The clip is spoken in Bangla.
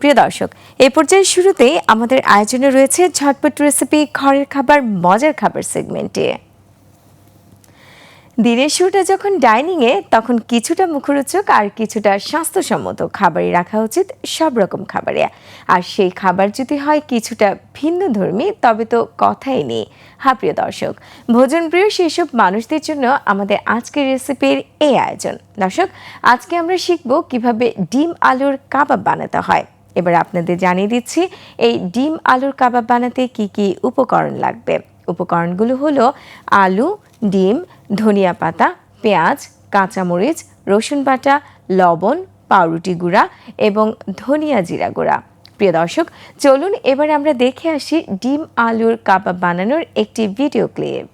প্রিয় দর্শক, এ পর্যায়ে শুরুতেই আমাদের আয়োজনে রয়েছে ঝটপট রেসিপি ঘরের খাবার, মজার খাবার সেগমেন্টে দিনের শুরুটা যখন ডাইনিংয়ে তখন কিছুটা মুখরোচক আর কিছুটা স্বাস্থ্যসম্মত খাবারই রাখা উচিত সব রকম খাবারে। আর সেই খাবার যদি হয় কিছুটা ভিন্ন ধর্মী, তবে তো কথাই নেই। হ্যাঁ প্রিয় দর্শক ভোজনপ্রিয় সেসব মানুষদের জন্য আমাদের আজকের রেসিপির এই আয়োজন। দর্শক, আজকে আমরা শিখব কীভাবে ডিম আলুর কাবাব বানাতে হয়। এবার আপনাদের জানিয়ে দিচ্ছি, এই ডিম আলুর কাবাব বানাতে কি কি উপকরণ লাগবে? উপকরণগুলো হলো আলু, ডিম, ধনিয়া পাতা, পেঁয়াজ, কাঁচামরিচ, রসুন বাটা, লবণ, পাউরুটি গুঁড়া এবং ধনিয়া জিরা গুঁড়া। প্রিয় দর্শক, চলুন এবার আমরা দেখে আসি ডিম আলুর কাবাব বানানোর একটি ভিডিও ক্লিপ।